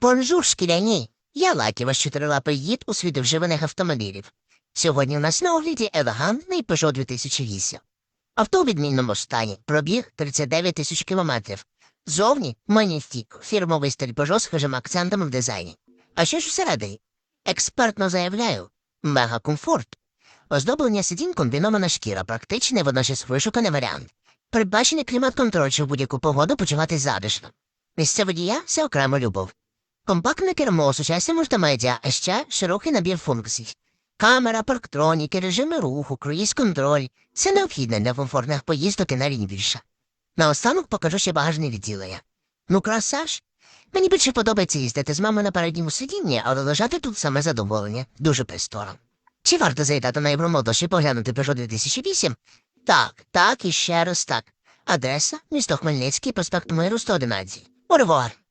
Бонжур, шкіряні! Я Лакі, ваш чотирилапий гід у світі вживаних автомобілів. Сьогодні у нас на огляді елегантний Peugeot 2008. Авто у відмінному стані, пробіг 39 тисяч кілометрів. Зовні маніфік, фірмовий стиль Peugeot з хижим акцентом в дизайні. А що ж всередині? Експертно заявляю, мега комфорт. Оздоблення сидінь комбінована шкіра, практичний водночас вишуканий варіант. Передбачений клімат-контроль, щоб в будь-яку погоду почувати затишно. Місце водія все окрема любов. Компактне кермо, сучасні мультимедіа, а ще широкий набір функцій. Камера, парктроніки, режими руху, круїз-контроль – все необхідне для комфортних поїздок і навіть більше. Наостанок покажу ще багажне відділення. Ну, краса ж. Мені більше подобається їздити з мамою на передньому сидінні, але лежати тут саме задоволення. Дуже пристора. Чи варто заїдати на Євромодош і поглянути Peugeot 2008? Так, так і ще раз так. Адреса – місто Хмельницький, проспект Миру, 111. Оревуар!